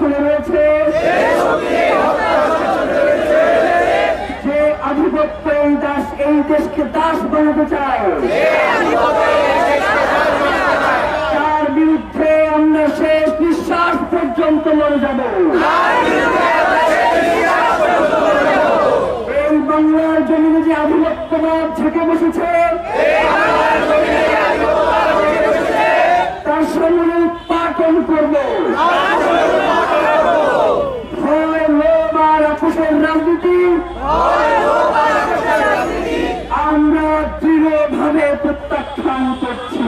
পিছনে রয়েছে। যে আধিপত্য এই দাস, এই দেশকে দাস বানাতে চায়। তার বিরুদ্ধে আমরা শেষ নিঃশ্বাস পর্যন্ত লড়ে যাব। বাংলার জমিনে যে আধিপত্যবাদ থেকে বসেছে, তার সামনে উৎপাটন করব ভয় লোভ আর আপোষের রাজনীতি? আমরা দৃঢ়ভাবে প্রত্যাখ্যান করছি।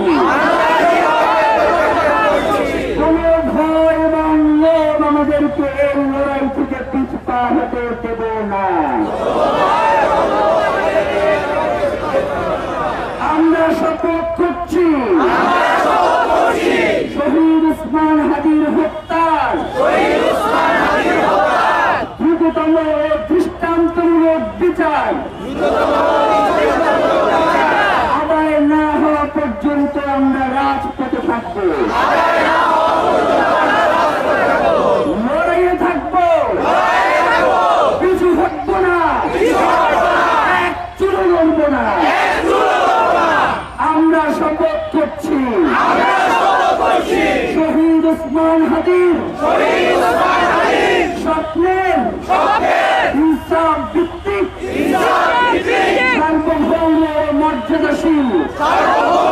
কোন ভয় এবং লোভ আমাদেরকে লড়াই থেকে পিছপা হতে দেব না। আমরা শপথ করছি শহীদ উসমান হাদির হত্যার দ্রুততম ও দৃষ্টান্তমূলক বিচার। আদায় না হওয়া পর্যন্ত আমরা রাজপথে থাকব। Brasil! Salve!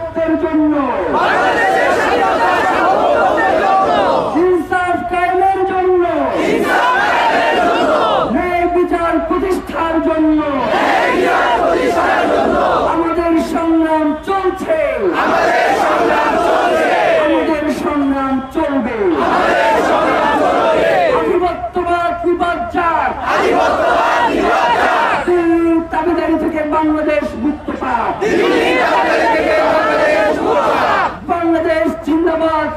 সার্বভৌমত্বের জন্য। ইনসাফ কায়েমের জন্য। ন্যায় বিচার প্রতিষ্ঠার জন্য। আমাদের সংগ্রাম চলছে। আমাদের সংগ্রাম চলবে। আধিপত্যবাদ বিপর্যায়। বাংলাদেশ মুক্ত পাক।